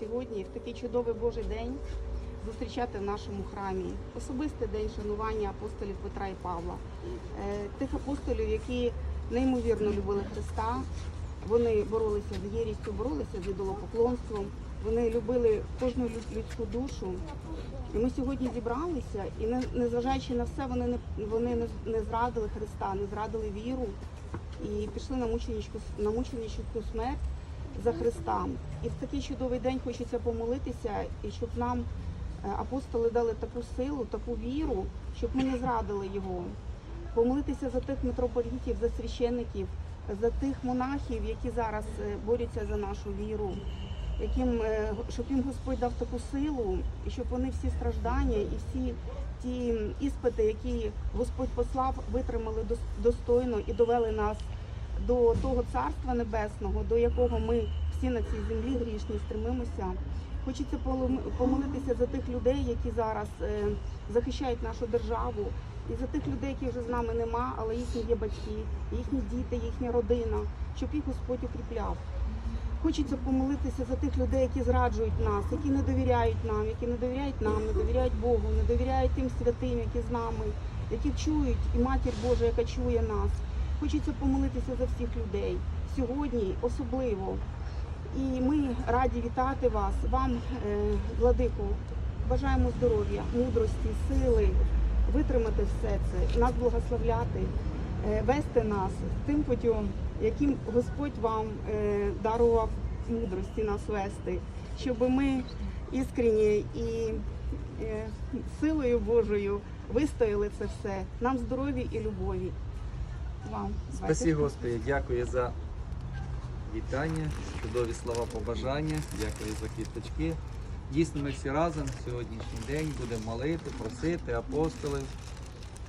сьогодні, в такий чудовий Божий день, зустрічати в нашому храмі. Особистий день шанування апостолів Петра і Павла, Е, тих апостолів, які неймовірно любили Христа. Вони боролися з єрістю, боролися з ідолопоклонством. Вони любили кожну люд- людську душу. І ми сьогодні зібралися, і не- незважаючи на все, вони не вони не, не зрадили Христа, не зрадили віру і пішли на мученичку на мученичку смерть за Христа. І в такий чудовий день хочеться помолитися, і щоб нам е, апостоли дали таку силу, таку віру, щоб ми не зрадили його. Помолитися за тих митрополітів, за священників, за тих монахів, які зараз е, борються за нашу віру, яким, е, щоб їм Господь дав таку силу, і щоб вони всі страждання і всі ті іспити, які Господь послав, витримали достойно і довели нас до того царства небесного, до якого ми всі на цій землі грішні стремимося. Хочеться помолитися за тих людей, які зараз е, захищають нашу державу, і за тих людей, які вже з нами нема, але їхні є батьки, їхні діти, їхня родина, щоб їх Господь укріпляв. Хочеться помолитися за тих людей, які зраджують нас, які не довіряють нам, які не довіряють нам, не довіряють Богу, не довіряють тим святим, які з нами, які чують, і матір Божа, яка чує нас. Хочеться помолитися за всіх людей сьогодні, особливо. І ми раді вітати вас, вам, е, владику, бажаємо здоров'я, мудрості, сили, витримати все це, нас благословляти, е, вести нас тим путем, яким Господь вам е, дарував мудрості нас вести, щоб ми іскренні і е, силою Божою вистояли це все. Нам здоров'я і любові. Вам. Спасі Господи, дякую за вітання, чудові слова побажання, дякую за квіточки. Дійсно, ми всі разом сьогоднішній день будемо молити, просити апостолів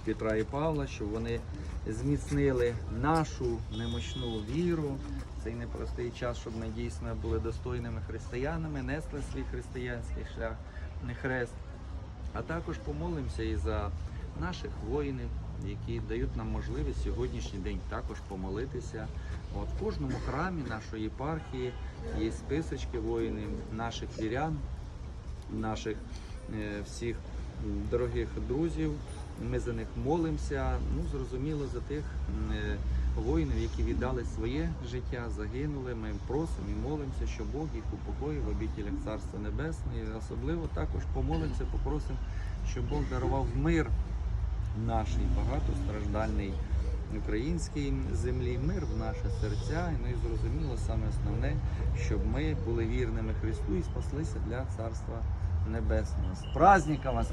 Петра і Павла, щоб вони зміцнили нашу немощну віру. Цей непростий час, щоб ми дійсно були достойними християнами, несли свій християнський шлях, не хрест. А також помолимося і за наших воїнів, які дають нам можливість сьогоднішній день також помолитися. От в кожному храмі нашої єпархії є списочки воїнів, наших вірян, наших е, всіх дорогих друзів. Ми за них молимося. Ну, зрозуміло, за тих е, воїнів, які віддали своє життя, загинули. Ми просимо і молимося, щоб Бог їх упокоїв в обітілях Царства Небесного. Особливо також помолимося, попросимо, щоб Бог дарував мир нашій багатостраждальній українській землі, мир в наші серця. Ну і зрозуміло, саме основне, щоб ми були вірними Христу і спаслися для Царства Небесного. С праздником вас!